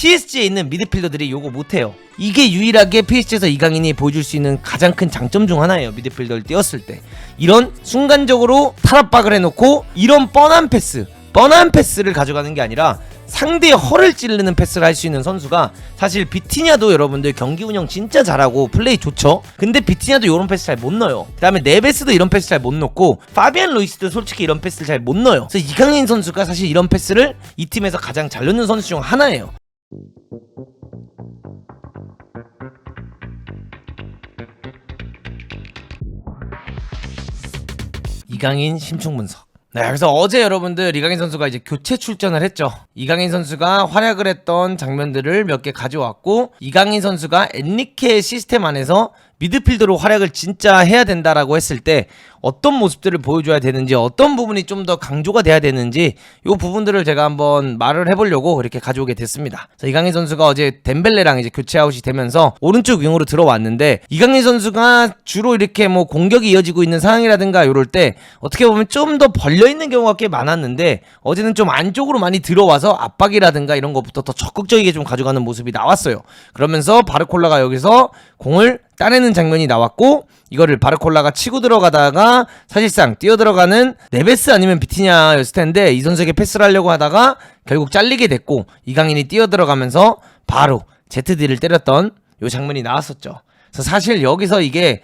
PSG에 있는 미드필더들이 요거 못해요. 이게 유일하게 PSG에서 이강인이 보여줄 수 있는 가장 큰 장점 중 하나예요. 미드필더를 띄웠을 때. 이런 순간적으로 탈압박을 해놓고 이런 뻔한 패스, 뻔한 패스를 가져가는 게 아니라 상대의 허를 찌르는 패스를 할 수 있는 선수가 사실 비티냐도 여러분들 경기 운영 진짜 잘하고 플레이 좋죠. 근데 비티냐도 이런 패스 잘 못 넣어요. 그다음에 네베스도 이런 패스 잘 못 넣고 파비안 루이스도 솔직히 이런 패스를 잘 못 넣어요. 그래서 이강인 선수가 사실 이런 패스를 이 팀에서 가장 잘 넣는 선수 중 하나예요. 이강인 심층 분석. 네, 그래서 어제 여러분들 이강인 선수가 이제 교체 출전을 했죠. 이강인 선수가 활약을 했던 장면들을 몇 개 가져왔고 이강인 선수가 엔리케 시스템 안에서 미드필더로 활약을 진짜 해야 된다라고 했을 때 어떤 모습들을 보여줘야 되는지 어떤 부분이 좀 더 강조가 돼야 되는지 이 부분들을 제가 한번 말을 해보려고 이렇게 가져오게 됐습니다. 이강인 선수가 어제 덴벨레랑 이제 교체 아웃이 되면서 오른쪽 윙으로 들어왔는데 이강인 선수가 주로 이렇게 뭐 공격이 이어지고 있는 상황이라든가 이럴 때 어떻게 보면 좀 더 벌려 있는 경우가 꽤 많았는데 어제는 좀 안쪽으로 많이 들어와서 압박이라든가 이런 것부터 더 적극적이게 좀 가져가는 모습이 나왔어요. 그러면서 바르콜라가 여기서 공을 따내는 장면이 나왔고 이거를 바르콜라가 치고 들어가다가 사실상 뛰어 들어가는 네베스 아니면 비티냐였을 텐데 이 선수에게 패스를 하려고 하다가 결국 잘리게 됐고 이강인이 뛰어 들어가면서 바로 ZD를 때렸던 요 장면이 나왔었죠. 그래서 사실 여기서 이게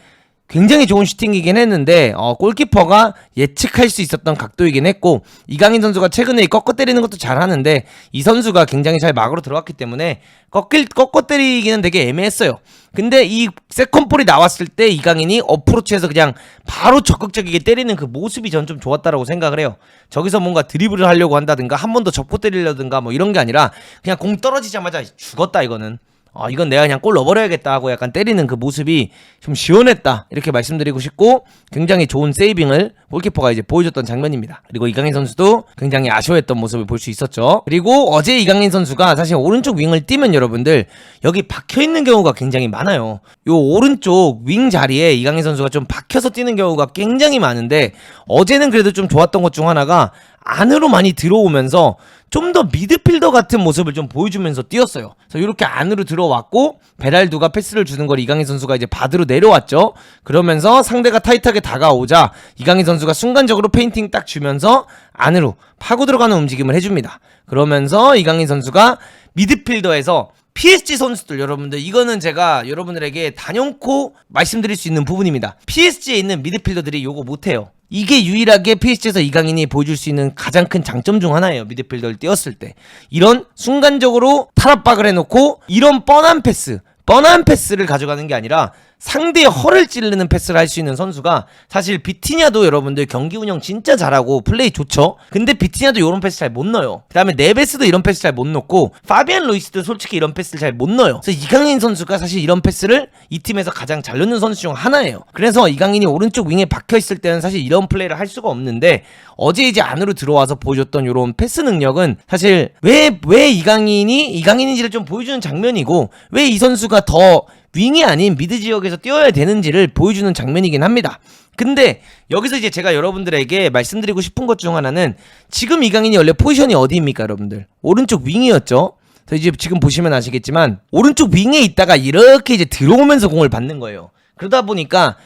굉장히 좋은 슈팅이긴 했는데 어, 골키퍼가 예측할 수 있었던 각도이긴 했고 이강인 선수가 최근에 이 꺾어 때리는 것도 잘하는데 이 선수가 굉장히 잘 막으로 들어왔기 때문에 꺾일 꺾어 때리기는 되게 애매했어요. 근데 이 세컨볼이 나왔을 때 이강인이 어프로치해서 그냥 바로 적극적이게 때리는 그 모습이 전 좀 좋았다라고 생각을 해요. 저기서 뭔가 드리블을 하려고 한다든가 한 번 더 접고 때리려든가 뭐 이런 게 아니라 그냥 공 떨어지자마자 죽었다 이거는. 아, 이건 내가 그냥 골 넣어버려야겠다 하고 약간 때리는 그 모습이 좀 시원했다. 이렇게 말씀드리고 싶고, 굉장히 좋은 세이빙을 골키퍼가 이제 보여줬던 장면입니다. 그리고 이강인 선수도 굉장히 아쉬워했던 모습을 볼 수 있었죠. 그리고 어제 이강인 선수가 사실 오른쪽 윙을 뛰면 여러분들, 여기 박혀 있는 경우가 굉장히 많아요. 요 오른쪽 윙 자리에 이강인 선수가 좀 박혀서 뛰는 경우가 굉장히 많은데, 어제는 그래도 좀 좋았던 것 중 하나가, 안으로 많이 들어오면서 좀 더 미드필더 같은 모습을 좀 보여주면서 뛰었어요. 그래서 이렇게 안으로 들어왔고 베랄두가 패스를 주는 걸 이강인 선수가 이제 받으러 내려왔죠. 그러면서 상대가 타이트하게 다가오자 이강인 선수가 순간적으로 페인팅 딱 주면서 안으로 파고 들어가는 움직임을 해줍니다. 그러면서 이강인 선수가 미드필더에서 PSG 선수들 여러분들 이거는 제가 여러분들에게 단연코 말씀드릴 수 있는 부분입니다. PSG에 있는 미드필더들이 요거 못해요. 이게 유일하게 PSG에서 이강인이 보여줄 수 있는 가장 큰 장점 중 하나예요. 미드필더를 띄웠을 때. 이런 순간적으로 탈압박을 해놓고 이런 뻔한 패스, 뻔한 패스를 가져가는 게 아니라 상대의 허를 찌르는 패스를 할 수 있는 선수가 사실 비티냐도 여러분들 경기 운영 진짜 잘하고 플레이 좋죠. 근데 비티냐도 이런 패스 잘 못 넣어요. 그다음에 네베스도 이런 패스 잘 못 넣고 파비안 루이스도 솔직히 이런 패스를 잘 못 넣어요. 그래서 이강인 선수가 사실 이런 패스를 이 팀에서 가장 잘 넣는 선수 중 하나예요. 그래서 이강인이 오른쪽 윙에 박혀 있을 때는 사실 이런 플레이를 할 수가 없는데 어제 이제 안으로 들어와서 보여줬던 이런 패스 능력은 사실 왜 왜 이강인이 이강인인지를 좀 보여주는 장면이고 왜 이 선수가 더 윙이 아닌 미드 지역에서 뛰어야 되는지를 보여주는 장면이긴 합니다. 근데 여기서 이제 제가 여러분들에게 말씀드리고 싶은 것 중 하나는 지금 이강인이 원래 포지션이 어디입니까, 여러분들? 오른쪽 윙이었죠. 이제 지금 보시면 아시겠지만 오른쪽 윙에 있다가 이렇게 이제 들어오면서 공을 받는 거예요. 그러다 보니까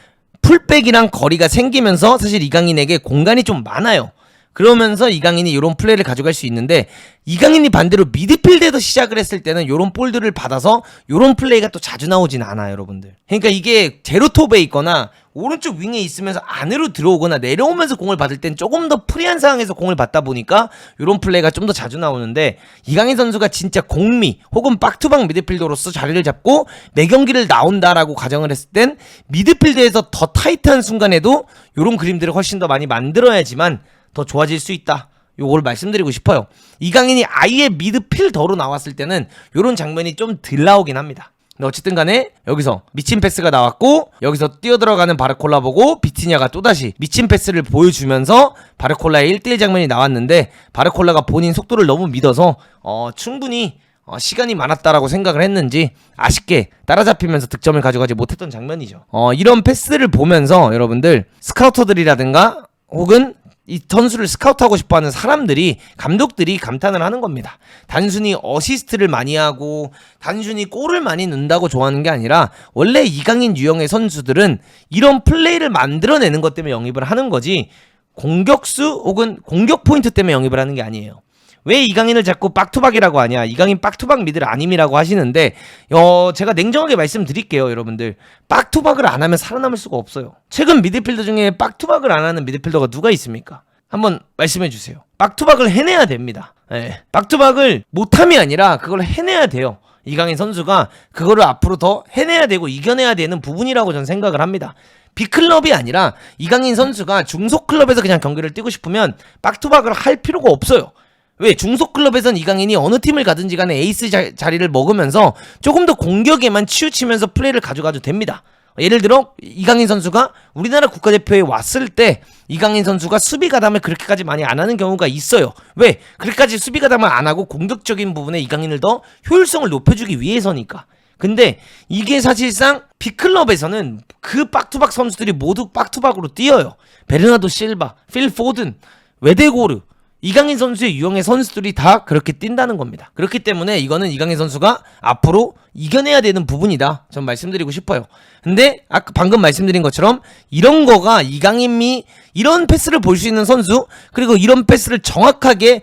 풀백이랑 거리가 생기면서 사실 이강인에게 공간이 좀 많아요. 그러면서 이강인이 이런 플레이를 가져갈 수 있는데 이강인이 반대로 미드필드에서 시작을 했을 때는 이런 볼들을 받아서 이런 플레이가 또 자주 나오진 않아요, 여러분들. 그러니까 이게 제로톱에 있거나 오른쪽 윙에 있으면서 안으로 들어오거나 내려오면서 공을 받을 땐 조금 더 프리한 상황에서 공을 받다 보니까 이런 플레이가 좀 더 자주 나오는데 이강인 선수가 진짜 공미 혹은 박투박 미드필더로서 자리를 잡고 매 경기를 나온다라고 가정을 했을 땐 미드필드에서 더 타이트한 순간에도 이런 그림들을 훨씬 더 많이 만들어야지만 더 좋아질 수 있다. 요걸 말씀드리고 싶어요. 이강인이 아예 미드필더로 나왔을 때는 요런 장면이 좀 덜 나오긴 합니다. 어쨌든 간에 여기서 미친 패스가 나왔고 여기서 뛰어들어가는 바르콜라 보고 비티냐가 또다시 미친 패스를 보여주면서 바르콜라의 1대1 장면이 나왔는데 바르콜라가 본인 속도를 너무 믿어서 어, 충분히 어, 시간이 많았다라고 생각을 했는지 아쉽게 따라잡히면서 득점을 가져가지 못했던 장면이죠. 어, 이런 패스를 보면서 여러분들 스카우터들이라든가 혹은 이 선수를 스카우트하고 싶어하는 사람들이 감독들이 감탄을 하는 겁니다. 단순히 어시스트를 많이 하고 단순히 골을 많이 넣는다고 좋아하는 게 아니라 원래 이강인 유형의 선수들은 이런 플레이를 만들어내는 것 때문에 영입을 하는 거지 공격수 혹은 공격 포인트 때문에 영입을 하는 게 아니에요. 왜 이강인을 자꾸 빡투박이라고 하냐? 이강인 빡투박 미들 아님이라고 하시는데, 어, 제가 냉정하게 말씀드릴게요, 여러분들. 빡투박을 안 하면 살아남을 수가 없어요. 최근 미드필더 중에 빡투박을 안 하는 미드필더가 누가 있습니까? 한번 말씀해 주세요. 빡투박을 해내야 됩니다. 예. 빡투박을 못함이 아니라 그걸 해내야 돼요. 이강인 선수가 그거를 앞으로 더 해내야 되고 이겨내야 되는 부분이라고 저는 생각을 합니다. B클럽이 아니라 이강인 선수가 중소클럽에서 그냥 경기를 뛰고 싶으면 빡투박을 할 필요가 없어요. 왜 중소 클럽에선 이강인이 어느 팀을 가든지 간에 에이스 자, 자리를 먹으면서 조금 더 공격에만 치우치면서 플레이를 가져가도 됩니다. 예를 들어 이강인 선수가 우리나라 국가대표에 왔을 때 이강인 선수가 수비 가담을 그렇게까지 많이 안 하는 경우가 있어요. 왜? 그렇게까지 수비 가담을 안 하고 공격적인 부분에 이강인을 더 효율성을 높여주기 위해서니까. 근데 이게 사실상 B클럽에서는 그 빡투박 선수들이 모두 빡투박으로 뛰어요. 베르나도 실바, 필 포든, 웨데고르, 이강인 선수의 유형의 선수들이 다 그렇게 뛴다는 겁니다. 그렇기 때문에 이거는 이강인 선수가 앞으로 이겨내야 되는 부분이다. 전 말씀드리고 싶어요. 근데 아까 방금 말씀드린 것처럼 이런 거가 이강인이 이런 패스를 볼 수 있는 선수 그리고 이런 패스를 정확하게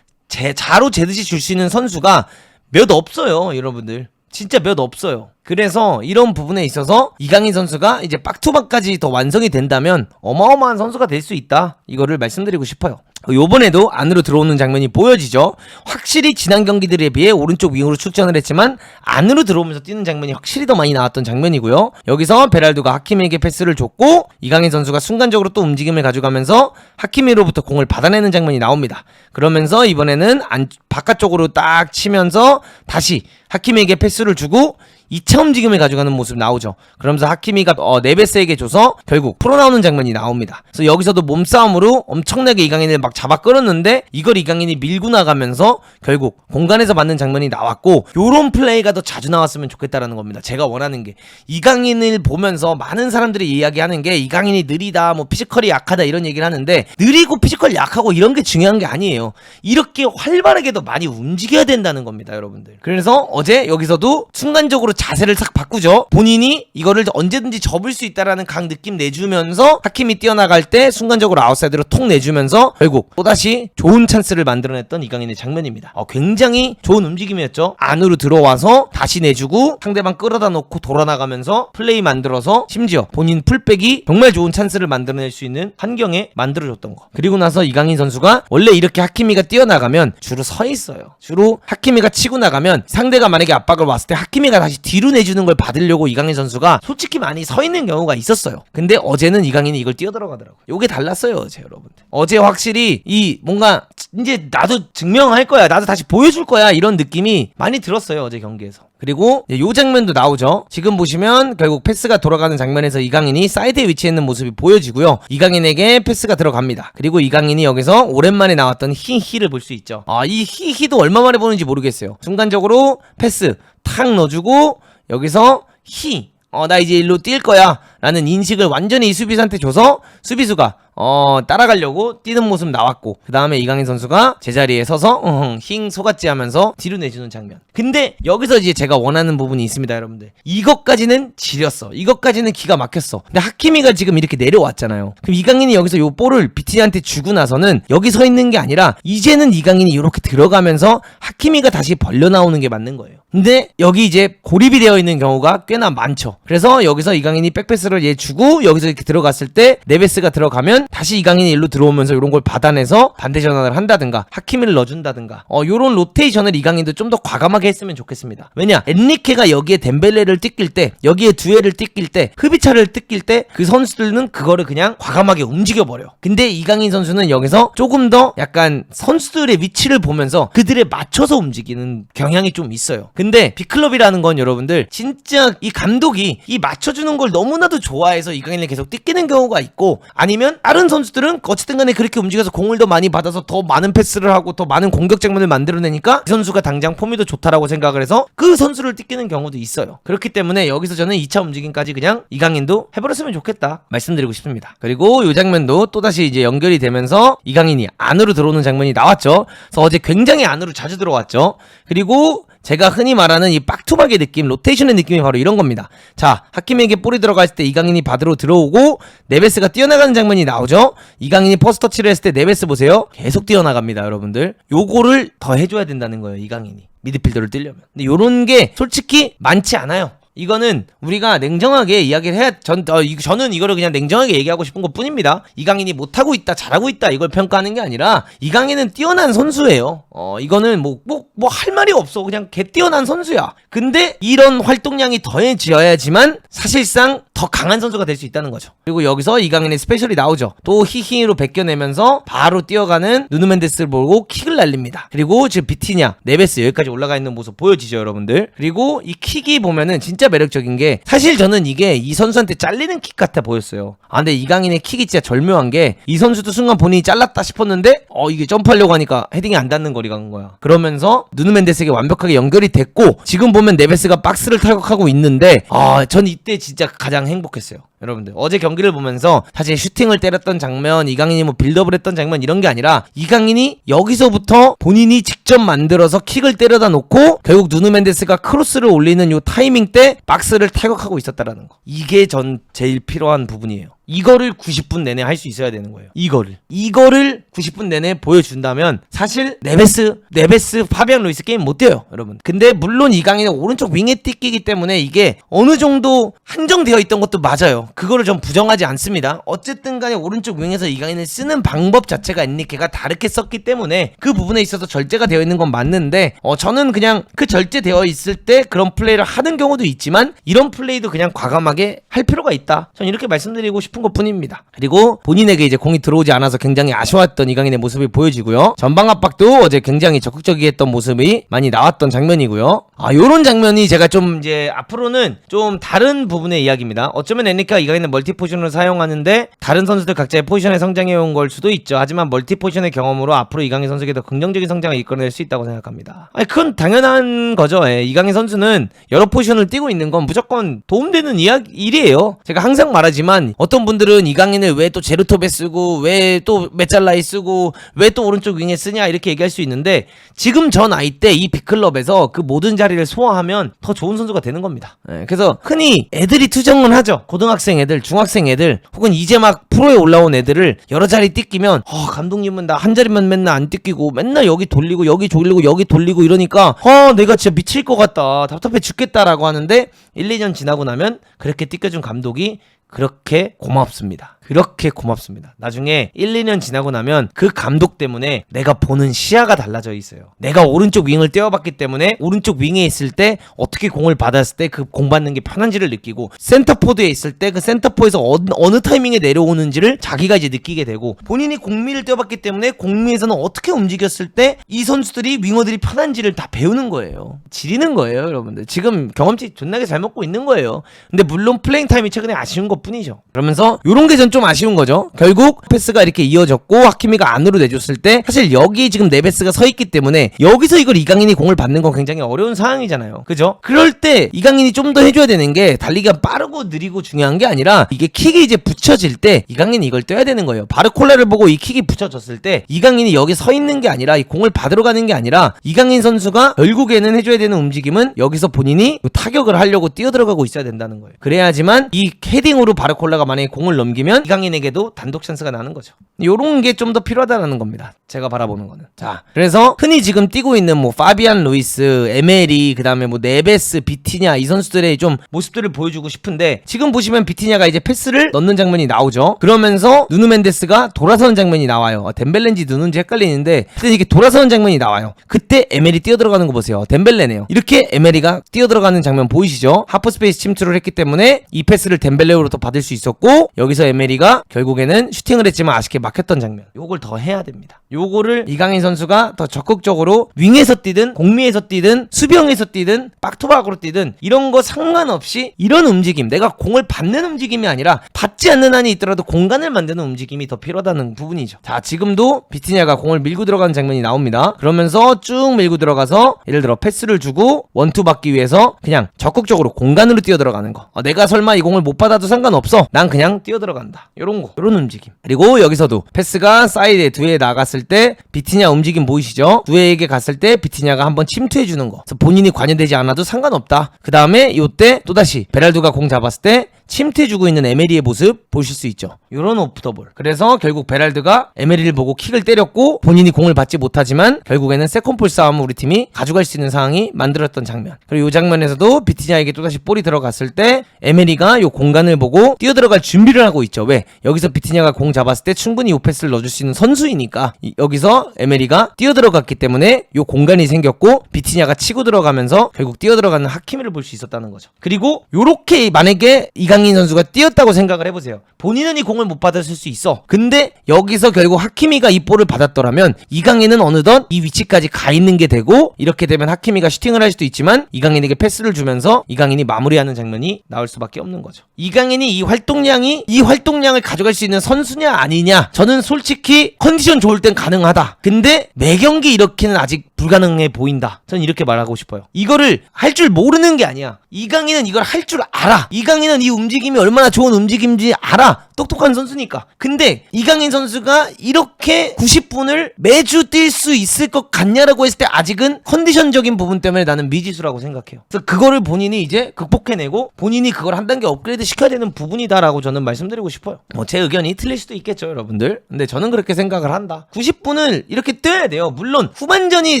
제 자로 재듯이 줄 수 있는 선수가 몇 없어요, 여러분들. 진짜 몇 없어요. 그래서 이런 부분에 있어서 이강인 선수가 이제 빡투박까지 더 완성이 된다면 어마어마한 선수가 될 수 있다. 이거를 말씀드리고 싶어요. 요번에도 안으로 들어오는 장면이 보여지죠. 확실히 지난 경기들에 비해 오른쪽 윙으로 출전을 했지만 안으로 들어오면서 뛰는 장면이 확실히 더 많이 나왔던 장면이고요. 여기서 베랄도가 하키미에게 패스를 줬고 이강인 선수가 순간적으로 또 움직임을 가져가면서 하키미로부터 공을 받아내는 장면이 나옵니다. 그러면서 이번에는 안, 바깥쪽으로 딱 치면서 다시 하키미에게 패스를 주고 2차 움직임을 가져가는 모습 나오죠. 그러면서 하키미가 어, 네베스에게 줘서 결국 풀어나오는 장면이 나옵니다. 그래서 여기서도 몸싸움으로 엄청나게 이강인을 막 잡아 끌었는데 이걸 이강인이 밀고 나가면서 결국 공간에서 맞는 장면이 나왔고 요런 플레이가 더 자주 나왔으면 좋겠다라는 겁니다. 제가 원하는 게 이강인을 보면서 많은 사람들이 이야기하는 게 이강인이 느리다 뭐 피지컬이 약하다 이런 얘기를 하는데 느리고 피지컬 약하고 이런 게 중요한 게 아니에요. 이렇게 활발하게 더 많이 움직여야 된다는 겁니다, 여러분들. 그래서 어제 여기서도 순간적으로 자세를 싹 바꾸죠. 본인이 이거를 언제든지 접을 수 있다라는 강 느낌 내주면서 하킴이 뛰어나갈 때 순간적으로 아웃사이드로 통 내주면서 결국 또다시 좋은 찬스를 만들어냈던 이강인의 장면입니다. 어, 굉장히 좋은 움직임이었죠. 안으로 들어와서 다시 내주고 상대방 끌어다 놓고 돌아나가면서 플레이 만들어서 심지어 본인 풀백이 정말 좋은 찬스를 만들어낼 수 있는 환경에 만들어줬던 거. 그리고 나서 이강인 선수가 원래 이렇게 하키미가 뛰어나가면 주로 서 있어요. 주로 하키미가 치고 나가면 상대가 만약에 압박을 왔을 때 하키미가 다시 뒤로 내주는 걸 받으려고 이강인 선수가 솔직히 많이 서 있는 경우가 있었어요. 근데 어제는 이강인이 이걸 뛰어 들어가더라고요. 요게 달랐어요, 어제 여러분들. 어제 확실히 이 뭔가 이제 나도 증명할 거야. 나도 다시 보여줄 거야. 이런 느낌이 많이 들었어요, 어제 경기에서. 그리고 요 장면도 나오죠. 지금 보시면 결국 패스가 돌아가는 장면에서 이강인이 사이드에 위치해 있는 모습이 보여지고요. 이강인에게 패스가 들어갑니다. 그리고 이강인이 여기서 오랜만에 나왔던 히히를 볼 수 있죠. 아, 이 히히도 얼마 만에 보는지 모르겠어요. 순간적으로 패스 탁 넣어주고 여기서 히. 어, 나 이제 일로 뛸 거야. 라는 인식을 완전히 이 수비수한테 줘서 수비수가 어, 따라가려고 뛰는 모습 나왔고, 그 다음에 이강인 선수가 제자리에 서서, 어흥, 힝, 소갓지 하면서 뒤로 내주는 장면. 근데 여기서 이제 제가 원하는 부분이 있습니다, 여러분들. 이것까지는 지렸어. 이것까지는 기가 막혔어. 근데 하키미가 지금 이렇게 내려왔잖아요. 그럼 이강인이 여기서 요 볼을 비티한테 주고 나서는 여기 서 있는 게 아니라, 이제는 이강인이 이렇게 들어가면서 하키미가 다시 벌려 나오는 게 맞는 거예요. 근데 여기 이제 고립이 되어 있는 경우가 꽤나 많죠. 그래서 여기서 이강인이 백패스를 얘 주고 여기서 이렇게 들어갔을 때 네베스가 들어가면 다시 이강인이 일로 들어오면서 이런 걸 받아내서 반대 전환을 한다든가 하키미를 넣어준다든가 어 요런 로테이션을 이강인도 좀 더 과감하게 했으면 좋겠습니다. 왜냐 엔리케가 여기에 덴벨레를 뜯길 때 여기에 두에를 뜯길 때 흐비차를 뜯길 때 그 선수들은 그거를 그냥 과감하게 움직여 버려. 근데 이강인 선수는 여기서 조금 더 약간 선수들의 위치를 보면서 그들에 맞춰서 움직이는 경향이 좀 있어요. 근데 B클럽이라는 건 여러분들 진짜 이 감독이 이 맞춰주는 걸 너무나도 좋아해서 이강인을 계속 띠끼는 경우가 있고 아니면 다른 선수들은 어쨌든 간에 그렇게 움직여서 공을 더 많이 받아서 더 많은 패스를 하고 더 많은 공격 장면을 만들어내니까 이 선수가 당장 폼이 더 좋다라고 생각을 해서 그 선수를 띠끼는 경우도 있어요. 그렇기 때문에 여기서 저는 2차 움직임까지 그냥 이강인도 해버렸으면 좋겠다 말씀드리고 싶습니다. 그리고 이 장면도 또다시 이제 연결이 되면서 이강인이 안으로 들어오는 장면이 나왔죠. 그래서 어제 굉장히 안으로 자주 들어왔죠. 그리고 제가 흔히 말하는 이 빡투박의 느낌, 로테이션의 느낌이 바로 이런 겁니다. 자, 하킴에게 볼이 들어갔을 때 이강인이 받으러 들어오고 네베스가 뛰어나가는 장면이 나오죠. 이강인이 퍼스트 터치를 했을 때 네베스 보세요. 계속 뛰어나갑니다, 여러분들. 요거를 더 해줘야 된다는 거예요, 이강인이. 미드필더를 뛰려면. 근데 요런 게 솔직히 많지 않아요. 이거는 우리가 냉정하게 이야기를 해야 전 어, 이- 저는 이거를 그냥 냉정하게 얘기하고 싶은 것 뿐입니다. 이강인이 못하고 있다, 잘하고 있다 이걸 평가하는 게 아니라 이강인은 뛰어난 선수예요. 어 이거는 뭐뭐뭐할 말이 없어. 그냥 개 뛰어난 선수야. 근데 이런 활동량이 더해지어야지만 사실상 더 강한 선수가 될 수 있다는 거죠. 그리고 여기서 이강인의 스페셜이 나오죠. 또 히히로 베껴내면서 바로 뛰어가는 누누 멘데스를 보고 킥을 날립니다. 그리고 지금 비티냐, 네베스 여기까지 올라가 있는 모습 보여지죠, 여러분들. 그리고 이 킥이 보면은 진짜 매력적인 게 사실 저는 이게 이 선수한테 잘리는 킥 같아 보였어요. 아 근데 이강인의 킥이 진짜 절묘한 게 이 선수도 순간 본인이 잘랐다 싶었는데 어 이게 점프하려고 하니까 헤딩이 안 닿는 거리가 간 거야. 그러면서 누누 멘데스에게 완벽하게 연결이 됐고 지금 보면 네베스가 박스를 탈곡하고 있는데 아 전 이때 진짜 가장 행복했어요. 여러분들 어제 경기를 보면서 사실 슈팅을 때렸던 장면 이강인이 뭐 빌드업을 했던 장면 이런 게 아니라 이강인이 여기서부터 본인이 직접 만들어서 킥을 때려다 놓고 결국 누누 멘데스가 크로스를 올리는 요 타이밍 때 박스를 탈곡하고 있었다라는 거. 이게 전 제일 필요한 부분이에요 이거를 90분 내내 할 수 있어야 되는 거예요. 이거를. 이거를 90분 내내 보여준다면 사실 네베스 네베스 파비안 루이스 게임 못 뛰어요 여러분. 근데 물론 이강인은 오른쪽 윙에 뛰기 때문에 이게 어느 정도 한정되어 있던 것도 맞아요. 그거를 전 부정하지 않습니다. 어쨌든 간에 오른쪽 윙에서 이강인을 쓰는 방법 자체가 엔리케가 다르게 썼기 때문에 그 부분에 있어서 절제가 되어 있는 건 맞는데 어 저는 그냥 그 절제되어 있을 때 그런 플레이를 하는 경우도 있지만 이런 플레이도 그냥 과감하게 할 필요가 있다. 전 이렇게 말씀드리고 싶은 것 뿐입니다. 그리고 본인에게 이제 공이 들어오지 않아서 굉장히 아쉬웠던 이강인의 모습이 보여지고요. 전방 압박도 어제 굉장히 적극적이 했던 모습이 많이 나왔던 장면이고요. 아 요런 장면이 제가 좀 이제 앞으로는 좀 다른 부분의 이야기입니다. 어쩌면 엔리케가 이강인의 멀티 포지션을 사용하는데 다른 선수들 각자의 포지션에 성장해 온 걸 수도 있죠. 하지만 멀티 포지션의 경험으로 앞으로 이강인 선수에게 더 긍정적인 성장을 이끌어낼 수 있다고 생각합니다. 아니 그건 당연한 거죠. 예. 이강인 선수는 여러 포지션을 뛰고 있는 건 무조건 도움되는 이야기 일이에요. 제가 항상 말하지만 어떤 분들은 이강인을 왜 또 제루톱에 쓰고 왜 또 메짤라에 쓰고 왜 또 오른쪽 윙에 쓰냐 이렇게 얘기할 수 있는데 지금 저 나이 때 이 빅클럽에서 그 모든 자리를 소화하면 더 좋은 선수가 되는 겁니다. 예, 그래서 흔히 애들이 투정은 하죠. 고등학생 애들, 중학생 애들, 혹은 이제 막 프로에 올라온 애들을 여러 자리 띠끼면 어, 감독님은 나 한 자리만 맨날 안 띠끼고 맨날 여기 돌리고 여기 돌리고 여기 돌리고 이러니까 어 내가 진짜 미칠 것 같다 답답해 죽겠다라고 하는데 1, 2년 지나고 나면 그렇게 띠껴준 감독이 그렇게 고맙습니다. 그렇게 고맙습니다. 나중에 1, 2년 지나고 나면 그 감독 때문에 내가 보는 시야가 달라져 있어요. 내가 오른쪽 윙을 떼어봤기 때문에 오른쪽 윙에 있을 때 어떻게 공을 받았을 때 그 공 받는 게 편한지를 느끼고 센터포드에 있을 때 그 센터포에서 어느, 어느 타이밍에 내려오는지를 자기가 이제 느끼게 되고 본인이 공미를 떼어봤기 때문에 공미에서는 어떻게 움직였을 때 이 선수들이 윙어들이 편한지를 다 배우는 거예요. 지리는 거예요, 여러분들. 지금 경험치 존나게 잘 먹고 있는 거예요. 근데 물론 플레잉 타임이 최근에 아쉬운 것 뿐이죠. 그러면서 요런 게 전좀 아쉬운 거죠. 결국 패스가 이렇게 이어졌고 하키미가 안으로 내줬을 때 사실 여기 지금 네베스가 서 있기 때문에 여기서 이걸 이강인이 공을 받는 건 굉장히 어려운 상황이잖아요. 그죠? 그럴 때 이강인이 좀 더 해줘야 되는 게 달리기가 빠르고 느리고 중요한 게 아니라 이게 킥이 이제 붙여질 때 이강인이 이걸 떠야 되는 거예요. 바르콜라를 보고 이 킥이 붙여졌을 때 이강인이 여기 서 있는 게 아니라 이 공을 받으러 가는 게 아니라 이강인 선수가 결국에는 해줘야 되는 움직임은 여기서 본인이 타격을 하려고 뛰어들어가고 있어야 된다는 거예요. 그래야지만 이 헤딩으로 바르콜라가 만약에 공을 넘기면 이강인에게도 단독 찬스가 나는 거죠. 요런 게 좀 더 필요하다라는 겁니다. 제가 바라보는 거는. 자, 그래서 흔히 지금 뛰고 있는 뭐 파비안 루이스, 에메리, 그다음에 뭐 네베스, 비티냐 이 선수들의 좀 모습들을 보여주고 싶은데 지금 보시면 비티냐가 이제 패스를 넣는 장면이 나오죠. 그러면서 누누 멘데스가 돌아서는 장면이 나와요. 아, 덴벨렌지 누는지 헷갈리는데 하여튼 이게 돌아서는 장면이 나와요. 그때 에메리 뛰어 들어가는 거 보세요. 덴벨레네요. 이렇게 에메리가 뛰어 들어가는 장면 보이시죠? 하프 스페이스 침투를 했기 때문에 이 패스를 덴벨레로부터 받을 수 있었고 여기서 에메리 에메리가 결국에는 슈팅을 했지만 아쉽게 막혔던 장면. 요걸 더 해야 됩니다. 요거를 이강인 선수가 더 적극적으로 윙에서 뛰든 공미에서 뛰든 수비형에서 뛰든 빡토박으로 뛰든 이런 거 상관없이 이런 움직임 내가 공을 받는 움직임이 아니라 받지 않는 한이 있더라도 공간을 만드는 움직임이 더 필요하다는 부분이죠. 자 지금도 비티냐가 공을 밀고 들어가는 장면이 나옵니다. 그러면서 쭉 밀고 들어가서 예를 들어 패스를 주고 원투 받기 위해서 그냥 적극적으로 공간으로 뛰어 들어가는 거. 어, 내가 설마 이 공을 못 받아도 상관없어. 난 그냥 뛰어 들어간다. 요런 거. 요런 움직임. 그리고 여기서도 패스가 사이드에 두에 나갔을 때 비티냐 움직임 보이시죠? 두에에게 갔을 때 비티냐가 한번 침투해 주는 거. 그래서 본인이 관여되지 않아도 상관없다. 그 다음에 요때 또다시 베랄두가 공 잡았을 때 침투해 주고 있는 에메리의 모습 보실 수 있죠. 요런 오프더볼. 그래서 결국 베랄드가 에메리를 보고 킥을 때렸고 본인이 공을 받지 못하지만 결국에는 세컨볼 싸움을 우리 팀이 가져갈 수 있는 상황이 만들었던 장면. 그리고 이 장면에서도 비티냐에게 또다시 볼이 들어갔을 때 에메리가 요 공간을 보고 뛰어들어갈 준비를 하고 있죠. 왜? 여기서 비티냐가 공 잡았을 때 충분히 요 패스를 넣어줄 수 있는 선수이니까 이- 여기서 에메리가 뛰어들어갔기 때문에 요 공간이 생겼고 비티냐가 치고 들어가면서 결국 뛰어들어가는 하키미를 볼 수 있었다는 거죠. 그리고 요렇게 만약에 이 강인 선수가 뛰었다고 생각을 해보세요. 본인은 이 공을 못 받았을 수 있어. 근데 여기서 결국 하키미가 이 볼을 받았더라면 이강인은 어느덧 이 위치까지 가 있는 게 되고 이렇게 되면 하키미가 슈팅을 할 수도 있지만 이강인에게 패스를 주면서 이강인이 마무리하는 장면이 나올 수밖에 없는 거죠. 이강인이 이 활동량이 이 활동량을 가져갈 수 있는 선수냐 아니냐 저는 솔직히 컨디션 좋을 땐 가능하다. 근데 매 경기 이렇게는 아직 불가능해 보인다. 저는 이렇게 말하고 싶어요. 이거를 할 줄 모르는 게 아니야. 이강인은 이걸 할 줄 알아. 이강인은 이 움직임이 얼마나 좋은 움직임인지 알아. 똑똑한 선수니까. 근데 이강인 선수가 이렇게 90분을 매주 뛸 수 있을 것 같냐라고 했을 때 아직은 컨디션적인 부분 때문에 나는 미지수라고 생각해요. 그래서 그거를 본인이 이제 극복해내고 본인이 그걸 한 단계 업그레이드 시켜야 되는 부분이다라고 저는 말씀드리고 싶어요. 뭐 제 의견이 틀릴 수도 있겠죠, 여러분들. 근데 저는 그렇게 생각을 한다. 90분을 이렇게 뛰어야 돼요. 물론 후반전이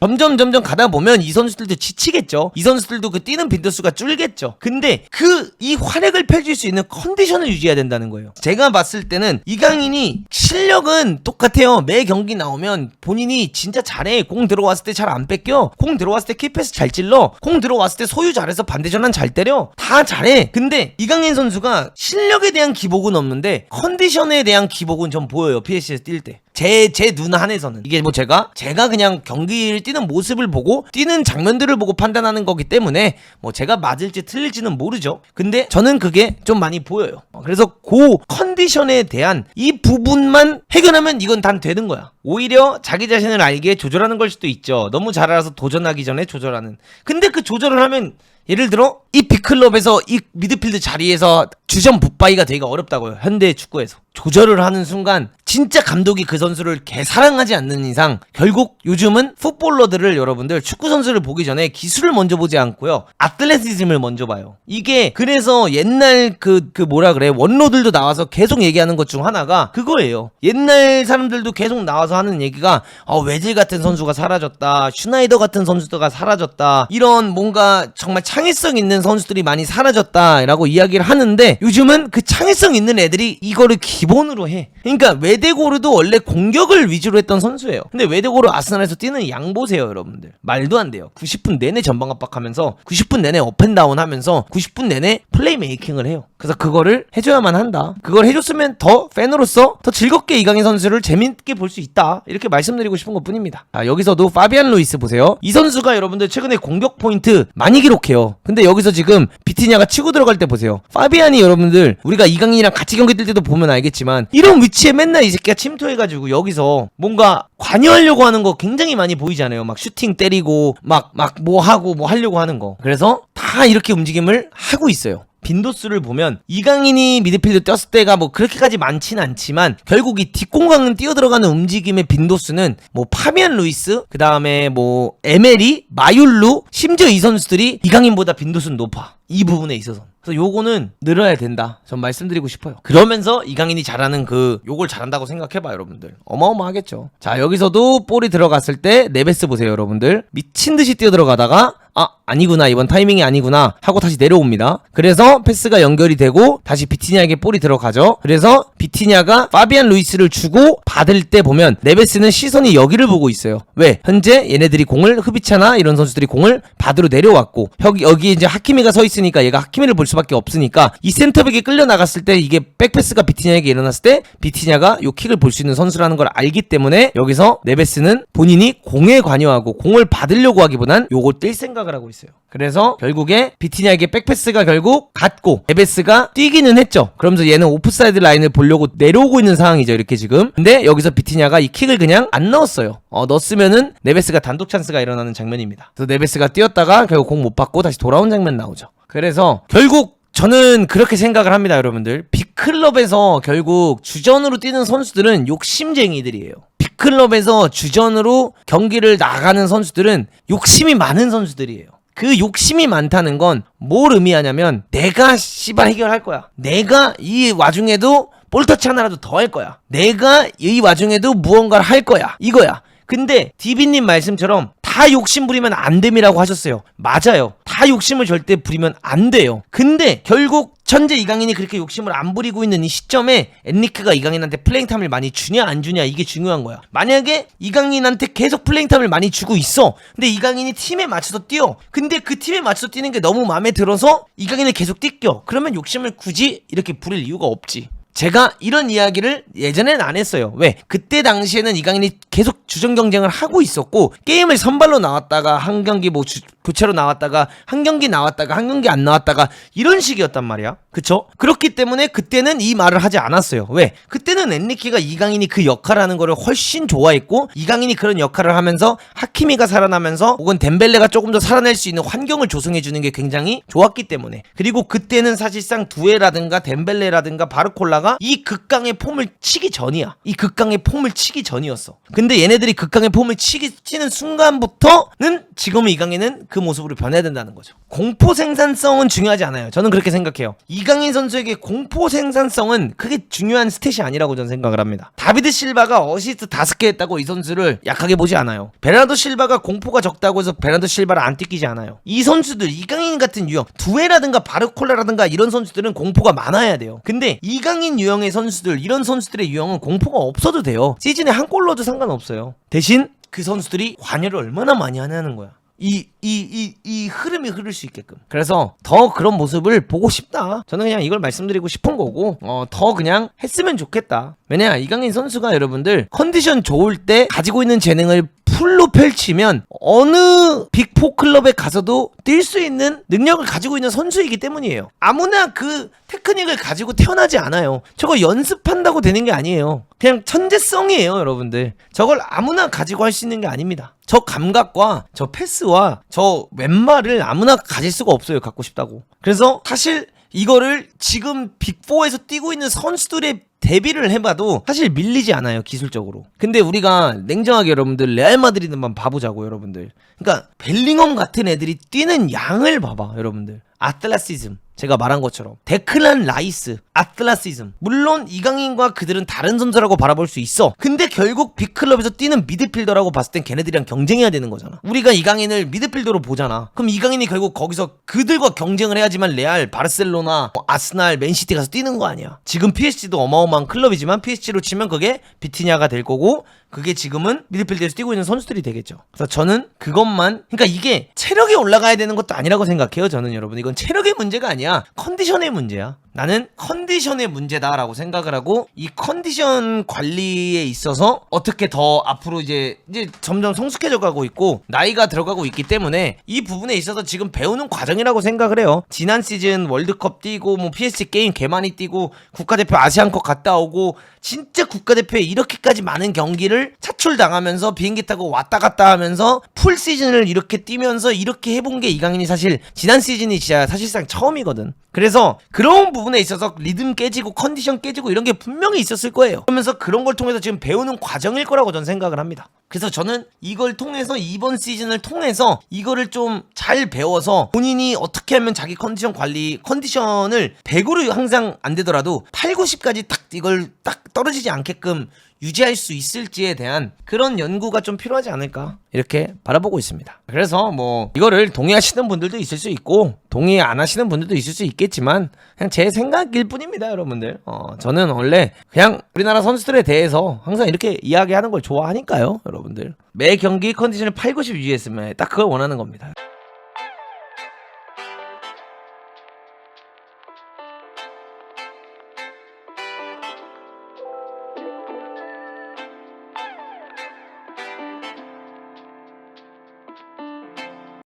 점점 점점 가다 보면 이 선수들도 지치겠죠. 이 선수들도 그 뛰는 빈도수가 줄겠죠. 근데 그 이 활약을 펼칠 수 있는 컨디션을 유지해야 된다는 거예요. 제가 봤을 때는 이강인이 실력은 똑같아요. 매 경기 나오면 본인이 진짜 잘해. 공 들어왔을 때 잘 안 뺏겨. 공 들어왔을 때 키패스 잘 찔러. 공 들어왔을 때 소유 잘해서 반대 전환 잘 때려. 다 잘해. 근데 이강인 선수가 실력에 대한 기복은 없는데 컨디션에 대한 기복은 좀 보여요. PS에서 뛸 때. 제, 제눈 안에서는. 이게 뭐 제가, 제가 그냥 경기를 뛰는 모습을 보고, 뛰는 장면들을 보고 판단하는 거기 때문에, 뭐 제가 맞을지 틀릴지는 모르죠. 근데 저는 그게 좀 많이 보여요. 어, 그래서 그 컨디션에 대한 이 부분만 해결하면 이건 단 되는 거야. 오히려 자기 자신을 알게 조절하는 걸 수도 있죠. 너무 잘 알아서 도전하기 전에 조절하는. 근데 그 조절을 하면 예를 들어 이 빅클럽에서 이 미드필드 자리에서 주전 붙바이가 되기가 어렵다고요. 현대 축구에서. 조절을 하는 순간 진짜 감독이 그 선수를 개 사랑하지 않는 이상 결국 요즘은 풋볼러들을 여러분들 축구 선수를 보기 전에 기술을 먼저 보지 않고요. 아틀레티즘을 먼저 봐요. 이게 그래서 옛날 그그 뭐라 그래 원로들도 나와서 계속 얘기하는 것 중 하나가 그거예요. 옛날 사람들도 계속 나와서 하는 얘기가 어, 외질 같은 선수가 사라졌다. 슈나이더 같은 선수가 사라졌다. 이런 뭔가 정말 창의성 있는 선수들이 많이 사라졌다라고 이야기를 하는데 요즘은 그 창의성 있는 애들이 이거를 기본으로 해. 그러니까 외대고르도 원래 공격을 위주로 했던 선수예요. 근데 외대고르 아스날에서 뛰는 양 보세요, 여러분들. 말도 안 돼요. 90분 내내 전방 압박하면서 90분 내내 업앤다운 하면서 90분 내내 플레이 메이킹을 해요. 그래서 그거를 해줘야만 한다. 그걸 해줬으면 더 팬으로서 더 즐겁게 이강인 선수를 재밌게 볼 수 있다. 이렇게 말씀드리고 싶은 것 뿐입니다. 아, 여기서도 파비안 루이스 보세요. 이 선수가 여러분들 최근에 공격 포인트 많이 기록해요. 근데 여기서 지금 비티냐가 치고 들어갈 때 보세요. 파비안이 여러분들 우리가 이강인이랑 같이 경기 뛸 때도 보면 알겠지만 이런 위치에 맨날 이 새끼가 침투해가지고 여기서 뭔가 관여하려고 하는 거 굉장히 많이 보이잖아요. 막 슈팅 때리고 막 막 뭐 하고 뭐 하려고 하는 거. 그래서 다 이렇게 움직임을 하고 있어요. 빈도수를 보면 이강인이 미드필드 떴을 때가 뭐 그렇게까지 많지는 않지만 결국 이 뒷공간은 뛰어 들어가는 움직임의 빈도수는 뭐 파비안 루이스 그 다음에 뭐 에메리 마율루 심지어 이 선수들이 이강인보다 빈도수는 높아. 이 부분에 있어서 그래서 요거는 늘어야 된다. 전 말씀드리고 싶어요. 그러면서 이강인이 잘하는 그 요걸 잘한다고 생각해봐 여러분들. 어마어마하겠죠? 자 여기서도 볼이 들어갔을 때 네베스 보세요 여러분들. 미친듯이 뛰어들어가다가 아 아니구나 이번 타이밍이 아니구나 하고 다시 내려옵니다. 그래서 패스가 연결이 되고 다시 비티냐에게 볼이 들어가죠. 그래서 비티냐가 파비안 루이스를 주고 받을 때 보면 네베스는 시선이 여기를 보고 있어요. 왜? 현재 얘네들이 공을 흐비차나 이런 선수들이 공을 받으러 내려왔고 여기 여기 이제 하키미가 서 있으니까 얘가 하키미를 볼 수밖에 없으니까 이 센터백이 끌려 나갔을 때 이게 백패스가 비티냐에게 일어났을 때 비티냐가 요 킥을 볼 수 있는 선수라는 걸 알기 때문에 여기서 네베스는 본인이 공에 관여하고 공을 받으려고 하기보단 요걸 뛸 생각 을 하고 있어요. 그래서 결국에 비티냐에게 백패스가 결국 갔고 네베스가 뛰기는 했죠. 그러면서 얘는 오프사이드 라인을 보려고 내려오고 있는 상황이죠. 이렇게 지금. 근데 여기서 비티냐가 이 킥을 그냥 안 넣었어요. 어, 넣었으면은 네베스가 단독 찬스가 일어나는 장면입니다. 그래서 네베스가 뛰었다가 결국 공 못 받고 다시 돌아온 장면 나오죠. 그래서 결국 저는 그렇게 생각을 합니다, 여러분들. 빅클럽에서 결국 주전으로 뛰는 선수들은 욕심쟁이들이에요. 빅클럽에서 주전으로 경기를 나가는 선수들은 욕심이 많은 선수들이에요. 그 욕심이 많다는 건 뭘 의미하냐면 내가 씨발 해결할 거야. 내가 이 와중에도 볼터치 하나라도 더 할 거야. 내가 이 와중에도 무언가를 할 거야. 이거야. 근데 디비님 말씀처럼 다 욕심 부리면 안 됨이라고 하셨어요. 맞아요. 다 욕심을 절대 부리면 안 돼요. 근데 결국 천재 이강인이 그렇게 욕심을 안 부리고 있는 이 시점에 엔리크가 이강인한테 플레잉 타임을 많이 주냐 안 주냐 이게 중요한 거야. 만약에 이강인한테 계속 플레잉 타임을 많이 주고 있어. 근데 이강인이 팀에 맞춰서 뛰어. 근데 그 팀에 맞춰서 뛰는 게 너무 마음에 들어서 이강인을 계속 뛰겨. 그러면 욕심을 굳이 이렇게 부릴 이유가 없지. 제가 이런 이야기를 예전에는 안 했어요. 왜? 그때 당시에는 이강인이 계속 주전 경쟁을 하고 있었고 게임을 선발로 나왔다가 한 경기 뭐 주- 교체로 나왔다가 한 경기 나왔다가 한 경기 안 나왔다가 이런 식이었단 말이야. 그쵸? 그렇기 때문에 그때는 이 말을 하지 않았어요. 왜? 그때는 엔리키가 이강인이 그 역할을 하는 거를 훨씬 좋아했고 이강인이 그런 역할을 하면서 하키미가 살아나면서 혹은 덴벨레가 조금 더 살아날 수 있는 환경을 조성해 주는 게 굉장히 좋았기 때문에 그리고 그때는 사실상 두에라든가 덴벨레라든가 바르콜라가 이 극강의 폼을 치기 전이야. 이 극강의 폼을 치기 전이었어. 근데 얘네들 이 극강의 폼을 치기 치는 순간부터는 지금 이강인은 그 모습으로 변해야 된다는 거죠. 공포 생산성은 중요하지 않아요. 저는 그렇게 생각해요. 이강인 선수에게 공포 생산성은 크게 중요한 스탯이 아니라고 저는 생각을 합니다. 다비드 실바가 어시스트 다섯 개 했다고 이 선수를 약하게 보지 않아요. 베르나도 실바가 공포가 적다고 해서 베르나도 실바를 안 뜯기지 않아요. 이 선수들 이강인 같은 유형 두에라든가 바르콜라라든가 이런 선수들은 공포가 많아야 돼요. 근데 이강인 유형의 선수들 이런 선수들의 유형은 공포가 없어도 돼요. 시즌에 한 골 넣어도 상관없어요. 대신 그 선수들이 관여를 얼마나 많이 하냐는 거야. 이, 이, 이, 이 흐름이 흐를 수 있게끔. 그래서 더 그런 모습을 보고 싶다. 저는 그냥 이걸 말씀드리고 싶은 거고, 어, 더 그냥 했으면 좋겠다. 왜냐, 이강인 선수가 여러분들 컨디션 좋을 때 가지고 있는 재능을 풀로 펼치면 어느 빅4 클럽에 가서도 뛸 수 있는 능력을 가지고 있는 선수이기 때문이에요. 아무나 그 테크닉을 가지고 태어나지 않아요. 저거 연습한다고 되는 게 아니에요. 그냥 천재성이에요, 여러분들. 저걸 아무나 가지고 할 수 있는 게 아닙니다. 저 감각과 저 패스와 저 왼말을 아무나 가질 수가 없어요, 갖고 싶다고. 그래서 사실 이거를 지금 빅4에서 뛰고 있는 선수들의 대비를 해봐도 사실 밀리지 않아요 기술적으로. 근데 우리가 냉정하게 여러분들 레알 마드리드만 봐보자고 여러분들. 그러니까 벨링엄 같은 애들이 뛰는 양을 봐봐 여러분들. 아틀라시즘 제가 말한 것처럼 데클란 라이스 아틀라시즘. 물론 이강인과 그들은 다른 선수라고 바라볼 수 있어. 근데 결국 빅클럽에서 뛰는 미드필더라고 봤을 땐 걔네들이랑 경쟁해야 되는 거잖아. 우리가 이강인을 미드필더로 보잖아. 그럼 이강인이 결국 거기서 그들과 경쟁을 해야지만 레알 바르셀로나 뭐 아스날 맨시티 가서 뛰는 거 아니야. 지금 PSG도 어마어마한 클럽이지만 PSG로 치면 그게 비티냐가 될 거고 그게 지금은 미드필드에서 뛰고 있는 선수들이 되겠죠. 그래서 저는 그것만 그러니까 이게 체력이 올라가야 되는 것도 아니라고 생각해요. 저는 여러분 이건 체력의 문제가 아니야. 컨디션의 문제야. 나는 컨디션의 문제다라고 생각을 하고 이 컨디션 관리에 있어서 어떻게 더 앞으로 이제 이제 점점 성숙해져 가고 있고 나이가 들어가고 있기 때문에 이 부분에 있어서 지금 배우는 과정이라고 생각을 해요. 지난 시즌 월드컵 뛰고 뭐 PSG 게임 개 많이 뛰고 국가대표 아시안컵 갔다 오고 진짜 국가대표에 이렇게까지 많은 경기를 차출당하면서 비행기 타고 왔다 갔다 하면서 풀 시즌을 이렇게 뛰면서 이렇게 해본 게 이강인이 사실 지난 시즌이 진짜 사실상 처음이거든. 그래서 그런 부분에 있어서 리듬 깨지고 컨디션 깨지고 이런 게 분명히 있었을 거예요. 그러면서 그런 걸 통해서 지금 배우는 과정일 거라고 저는 생각을 합니다. 그래서 저는 이걸 통해서 이번 시즌을 통해서 이거를 좀 잘 배워서 본인이 어떻게 하면 자기 컨디션 관리 컨디션을 100으로 항상 안 되더라도 8, 90까지 딱 이걸 딱 떨어지지 않게끔 유지할 수 있을지에 대한 그런 연구가 좀 필요하지 않을까 이렇게 바라보고 있습니다. 그래서 뭐 이거를 동의하시는 분들도 있을 수 있고 동의 안 하시는 분들도 있을 수 있겠지만 그냥 제 생각일 뿐입니다, 여러분들. 어, 저는 원래 그냥 우리나라 선수들에 대해서 항상 이렇게 이야기하는 걸 좋아하니까요, 여러분들. 매 경기 컨디션을 8, 90 유지했으면 딱 그걸 원하는 겁니다.